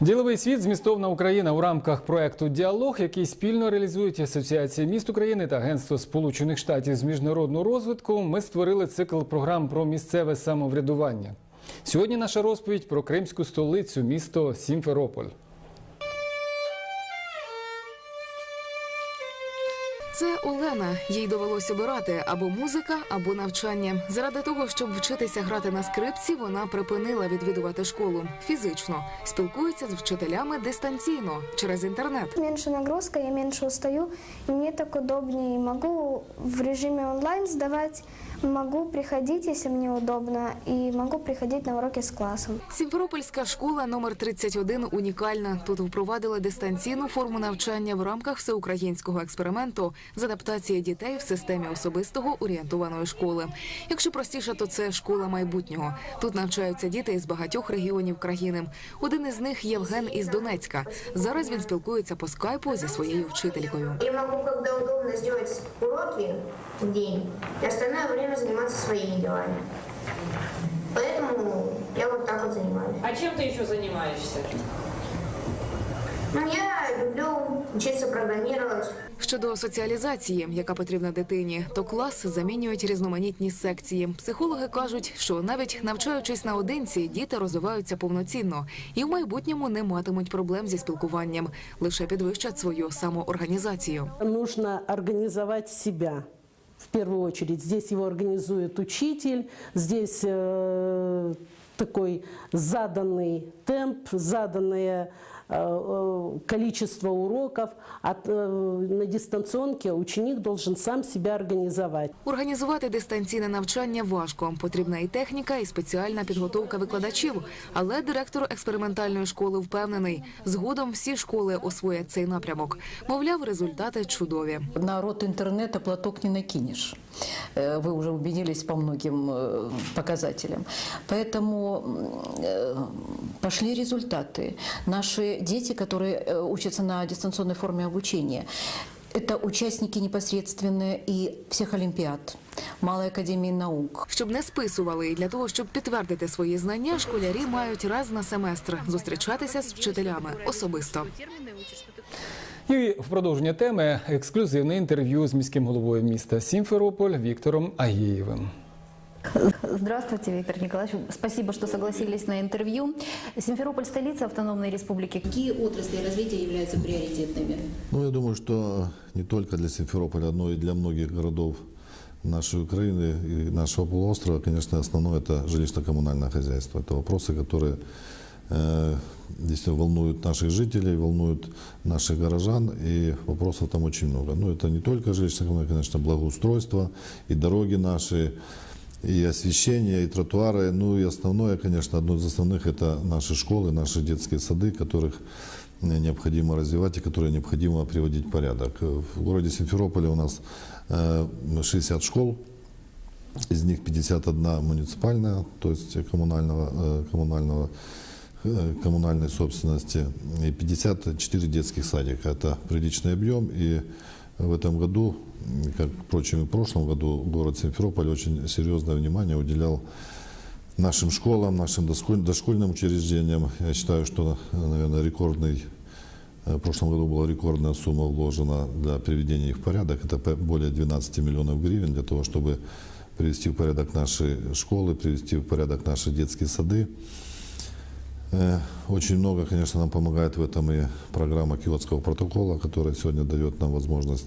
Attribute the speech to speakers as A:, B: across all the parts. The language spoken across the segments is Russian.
A: Діловий світ змістовна Україна у рамках проекту Діалог, який спільно реалізують Асоціація міст України та Агентство Сполучених Штатів з міжнародного розвитку. Ми створили цикл програм про місцеве самоврядування. Сьогодні наша розповідь про кримську столицю, місто Сімферополь.
B: Це Олена. Їй довелось обирати або музика, або навчання. Заради того, щоб вчитися грати на скрипці, вона припинила відвідувати школу фізично, спілкується з вчителями дистанційно через інтернет.
C: Меньше нагрузка, я меньше устаю, и мне так удобнее. Могу в режиме онлайн сдавать, могу приходить, если мне удобно, и могу приходить на уроки с классом.
B: Сімферопольська школа номер 31 унікальна. Тут впровадили дистанційну форму навчання в рамках всеукраїнського експерименту з адаптації дітей в системі особистого орієнтованої школи. Якщо простіше, то це школа майбутнього. Тут навчаються діти із багатьох регіонів країни. Один із них Євген із Донецька. Зараз він спілкується по скайпу зі своєю вчителькою.
D: Я могу, когда удобно, сделать уроки в день, и остальное время заниматься своими делами. Поэтому я вот так вот занимаюсь.
E: А чем ты еще занимаешься?
D: Ну, я люблю учиться программировать.
B: Щодо соціалізації, яка потрібна дитині, то клас замінюють різноманітні секції. Психологи кажуть, що навіть навчаючись наодинці, діти розвиваються повноцінно і в майбутньому не матимуть проблем зі спілкуванням, лише підвищать свою самоорганізацію.
F: Нужно организовать себя. В первую очередь здесь его организует учитель, здесь э, такой заданный темп, заданное э, э, количество уроков. От, э, на дистанционке ученик должен сам себя организовать.
B: Організувати дистанційне навчання важко. Потрібна і техніка, і спеціальна підготовка викладачів. Але директор експериментальної школи впевнений, згодом всі школи освоять цей напрямок. Мовляв, результати чудові.
G: На рот интернета платок не накинешь. Э, Вы уже убедились по многим э, показателям. Поэтому м, э, пошли результаты. Наши дети, которые э, учатся на дистанционной форме обучения, это участники непосредственные и всех олимпиад, Малой академии наук,
B: Щоб не списували, і для того, щоб підтвердити свої знання, школярі мають раз на семестр зустрічатися з вчителями особисто.
A: І в продовження теми ексклюзивне інтерв'ю з міським головою міста Сімферополь Віктором Агієвим.
H: Здравствуйте, Виктор Николаевич. Спасибо, что согласились на интервью. Симферополь – столица автономной республики. Какие отрасли развития являются приоритетными?
I: Ну, я думаю, что не только для Симферополя, но и для многих городов нашей Украины и нашего полуострова, конечно, основное это жилищно-коммунальное хозяйство. Это вопросы, которые э, действительно волнуют наших жителей, волнуют наших горожан, и вопросов там очень много. Ну, это не только жилищно-коммунальное, конечно, благоустройство, и дороги наши, и освещение, и тротуары. Ну и основное, конечно, одно из основных это наши школы, наши детские сады, которых э, необходимо развивать и которые необходимо приводить в порядок. В городе Симферополе у нас э, 60 школ, из них 51 муниципальная, то есть коммунального, э, коммунального, э, коммунальной собственности, и 54 детских садика. Это приличный объем, и в этом году, как, впрочем, и в прошлом году, город Симферополь очень серьезное внимание уделял нашим школам, нашим дошколь- дошкольным учреждениям. Я считаю, что, наверное, рекордный э, в прошлом году была рекордная сумма вложена для приведения их в порядок. Это более 12 миллионов гривен для того, чтобы привести в порядок наши школы, привести в порядок наши детские сады. Э, Очень много, конечно, нам помогает в этом и программа Киотского протокола, которая сегодня дает нам возможность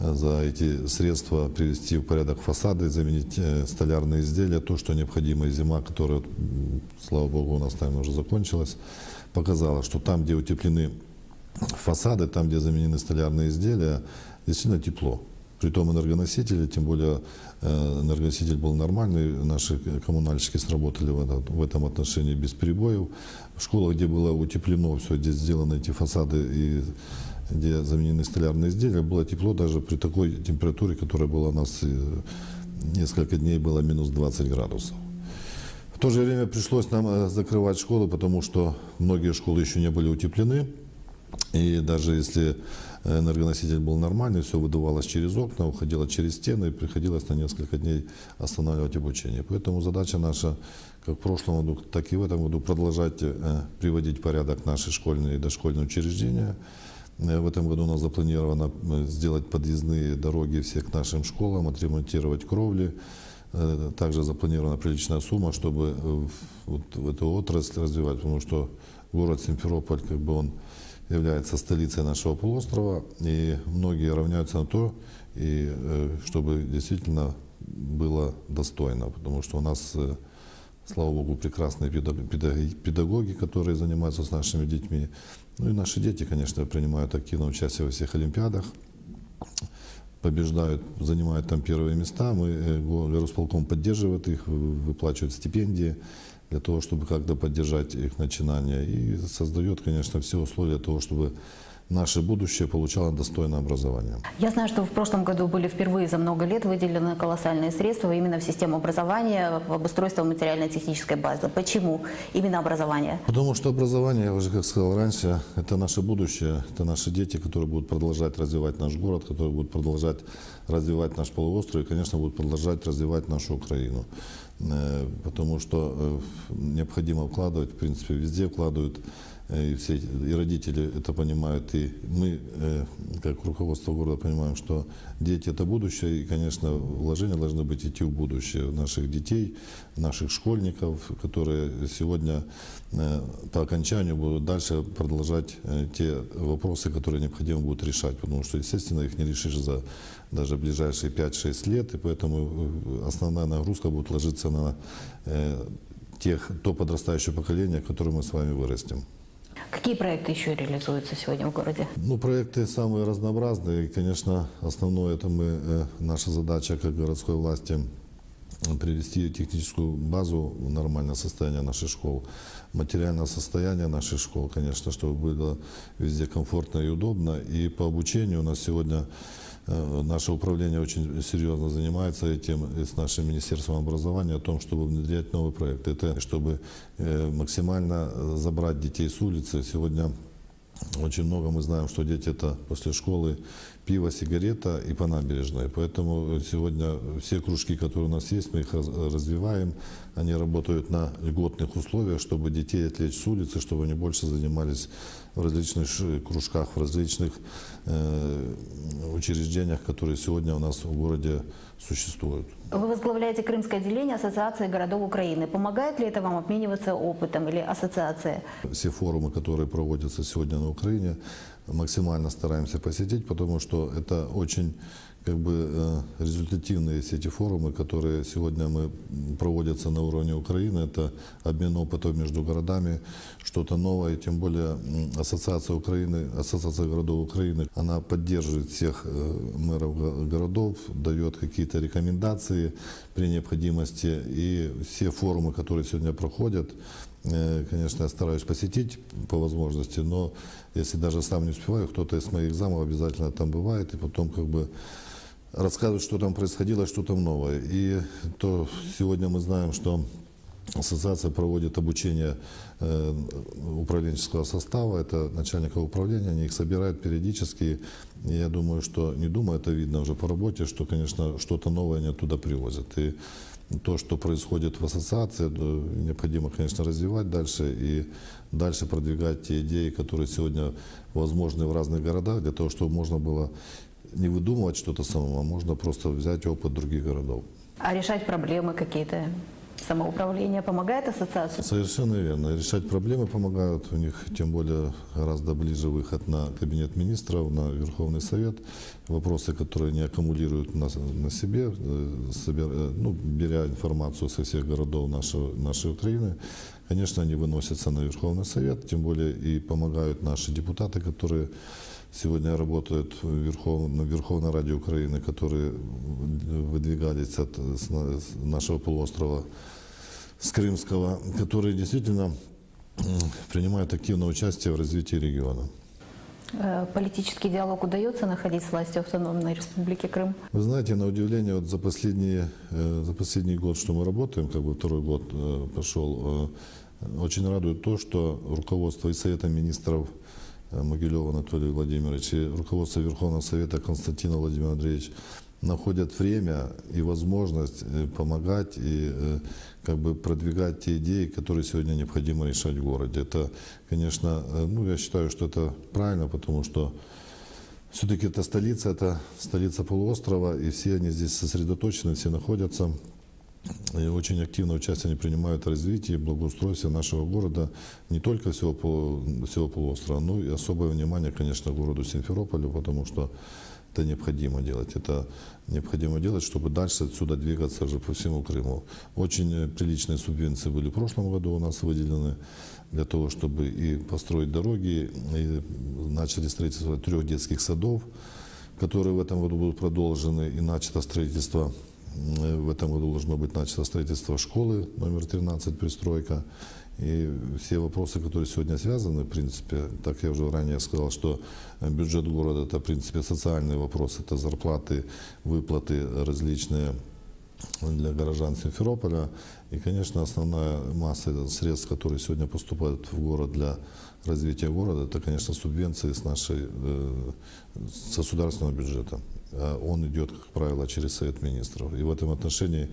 I: э, за эти средства привести в порядок фасады, заменить э, столярные изделия, то, что необходимо, и зима, которая, слава богу, у нас, наверное, уже закончилась, показала, что там, где утеплены фасады, там, где заменены столярные изделия, действительно тепло. Притом энергоносители, тем более э, энергоноситель был нормальный, наши коммунальщики сработали в, это- в этом отношении без перебоев. В школах, где было утеплено все, где сделаны эти фасады и где заменены столярные изделия, было тепло даже при такой температуре, которая была у нас несколько дней, было минус 20 градусов. В то же время пришлось нам э, закрывать школы, потому что многие школы еще не были утеплены. И даже если энергоноситель был нормальный, все выдувалось через окна, уходило через стены, и приходилось на несколько дней останавливать обучение. Поэтому задача наша, как в прошлом году, так и в этом году, продолжать э, приводить порядок наши школьные и дошкольные учреждения. Э, В этом году у нас запланировано э, сделать подъездные дороги все к нашим школам, отремонтировать кровли. Э, Также запланирована приличная сумма, чтобы э, вот в эту отрасль развивать, потому что город Симферополь, как бы он является столицей нашего полуострова, и многие равняются на то, и э, чтобы действительно было достойно, потому что у нас, э, слава богу, прекрасные педагоги, которые занимаются с нашими детьми. Ну и наши дети, конечно, принимают активное участие во всех олимпиадах, побеждают, занимают там первые места. Мы, э, го- горосполком поддерживает их, вы- выплачивает стипендии для того, чтобы как-то поддержать их начинания. И создает, конечно, все условия того, чтобы наше будущее получало достойное образование.
H: Я знаю, что в прошлом году были впервые за много лет выделены колоссальные средства именно в систему образования, в обустройство материально-технической базы. Почему именно образование?
I: Потому что образование, я уже как сказал раньше, это наше будущее, это наши дети, которые будут продолжать развивать наш город, которые будут продолжать развивать наш полуостров и, конечно, будут продолжать развивать нашу Украину. Э, Потому что э, необходимо вкладывать, в принципе, везде вкладывают, и все и родители это понимают, и мы, э, как руководство города, понимаем, что дети это будущее, и, конечно, вложения должны быть идти в будущее наших детей, наших школьников, которые сегодня э, по окончанию будут дальше продолжать э, те вопросы, которые необходимо будет решать, потому что, естественно, их не решишь за даже ближайшие 5-6 лет, и поэтому э, основная нагрузка будет ложиться на э, тех, то подрастающее поколение, которое мы с вами вырастим.
H: Какие проекты еще реализуются сегодня в городе?
I: Ну, проекты самые разнообразные. И, конечно, основное это мы, э, наша задача как городской власти привести техническую базу в нормальное состояние наших школ, материальное состояние наших школ, конечно, чтобы было везде комфортно и удобно. И по обучению у нас сегодня э, наше управление очень серьезно занимается этим и с нашим Министерством образования о том, чтобы внедрять новые проекты. Это чтобы э, максимально э, забрать детей с улицы. Сегодня очень много мы знаем, что дети это после школы пиво, сигарета и по набережной. Поэтому сегодня все кружки, которые у нас есть, мы их раз- развиваем. Они работают на льготных условиях, чтобы детей отвлечь с улицы, чтобы они больше занимались в различных кружках, в различных э, учреждениях, которые сегодня у нас в городе существуют.
H: Вы возглавляете Крымское отделение Ассоциации городов Украины. Помогает ли это вам обмениваться опытом или ассоциация?
I: все форумы, которые проводятся сегодня на Украине, максимально стараемся посетить, потому что это очень как бы э, результативные все эти форумы, которые сегодня мы проводятся на уровне Украины. Это обмен опытом между городами, что-то новое. Тем более Ассоциация Украины, Ассоциация городов Украины, она поддерживает всех э, мэров го- городов, дает какие-то рекомендации при необходимости. И все форумы, которые сегодня проходят, Э, Конечно, я стараюсь посетить по возможности, но если даже сам не успеваю, кто-то из моих замов обязательно там бывает, и потом как бы рассказывает, что там происходило, что там новое. И то сегодня мы знаем, что ассоциация проводит обучение э, управленческого состава, это начальников управления, они их собирают периодически. Я думаю, что, не думаю, это видно уже по работе, что, конечно, что-то новое они оттуда привозят. И то, что происходит в ассоциации, э, необходимо, конечно, развивать дальше и дальше продвигать те идеи, которые сегодня возможны в разных городах, для того, чтобы можно было не выдумывать что-то самому, а можно просто взять опыт других городов.
H: А решать проблемы какие-то? Самоуправление помогает ассоциации?
I: Совершенно верно. Решать проблемы помогают. У них тем более гораздо ближе выход на кабинет министров, на Верховный Совет. Вопросы, которые не аккумулируют на, на себе, э, собер- э, ну, беря информацию со всех городов нашего, нашей Украины, конечно, они выносятся на Верховный Совет. Тем более и помогают наши депутаты, которые сегодня работают в Верхов- на Верховной Раде Украины, которые выдвигались от с на- с нашего полуострова с Крымского, которые действительно принимают активное участие в развитии региона.
H: Э, Политический диалог удается находить с властью автономной республики Крым?
I: Вы знаете, на удивление, вот за, последние, э, за последний год, что мы работаем, как бы второй год э, пошел, очень радует то, что руководство и Совета министров э, Могилев Анатолий Владимирович и руководство Верховного Совета Константин Владимир Андреевич находят время и возможность э, помогать и э, как бы продвигать те идеи, которые сегодня необходимо решать в городе. Это, конечно, э, ну, я считаю, что это правильно, потому что все-таки это столица, это столица полуострова, и все они здесь сосредоточены, все находятся. И очень активное участие они принимают в развитии и благоустройстве нашего города, не только всего, всего полуострова, но и особое внимание, конечно, городу Симферополю, потому что это необходимо делать. Это необходимо делать, чтобы дальше отсюда двигаться уже по всему Крыму. Очень э, приличные субвенции были в прошлом году у нас выделены для того, чтобы и построить дороги, и начали строительство трех детских садов, которые в этом году будут продолжены, и начато строительство В этом году должно быть начато строительство школы номер 13, пристройка. И все вопросы, которые сегодня связаны, в принципе, так я уже ранее сказал, что бюджет города – это, в принципе, социальные вопросы, это зарплаты, выплаты различные для горожан Симферополя. И, конечно, основная масса средств, которые сегодня поступают в город для развития города, это, конечно, субвенции с нашей э, с государственного бюджета. А Он идет, как правило, через Совет Министров. И в этом отношении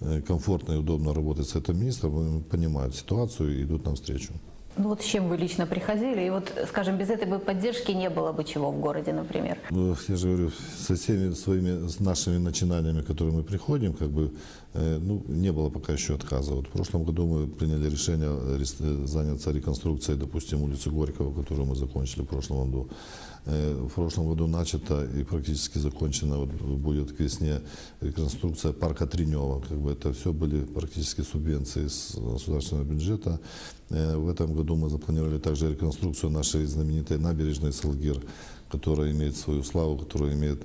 I: э, комфортно и удобно работать с Советом Министров, они понимают ситуацию и идут навстречу.
H: Ну вот с чем вы лично приходили? И вот, скажем, без этой бы поддержки не было бы чего в городе, например.
I: Ну, Я же говорю, со всеми своими, с нашими начинаниями, которые мы приходим, как бы, э, ну, не было пока еще отказа. Вот в прошлом году мы приняли решение заняться реконструкцией, допустим, улицы Горького, которую мы закончили в прошлом году. Э, В прошлом году начато и практически закончено вот будет к весне реконструкция парка Тринева. Как бы это все были практически субвенции с государственного бюджета. Э, В этом году мы запланировали также реконструкцию нашей знаменитой набережной Салгир, которая имеет свою славу, которая имеет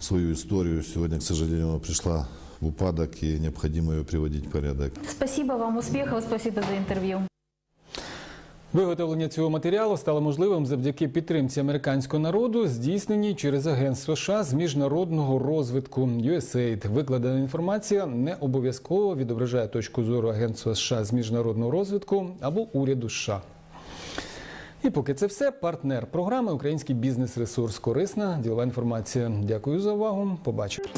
I: свою историю. Сегодня, к сожалению, она пришла в упадок и необходимо ее приводить в порядок.
H: Спасибо вам, успехов, спасибо за интервью.
A: Виготовлення цього матеріалу стало можливим завдяки підтримці американського народу, здійсненій через Агентство США з міжнародного розвитку USAID. Викладена інформація не обов'язково відображає точку зору Агентства США з міжнародного розвитку або уряду США. І поки це все, партнер програми Український бізнес-ресурс. Корисна ділова інформація. Дякую за увагу. Побачимо.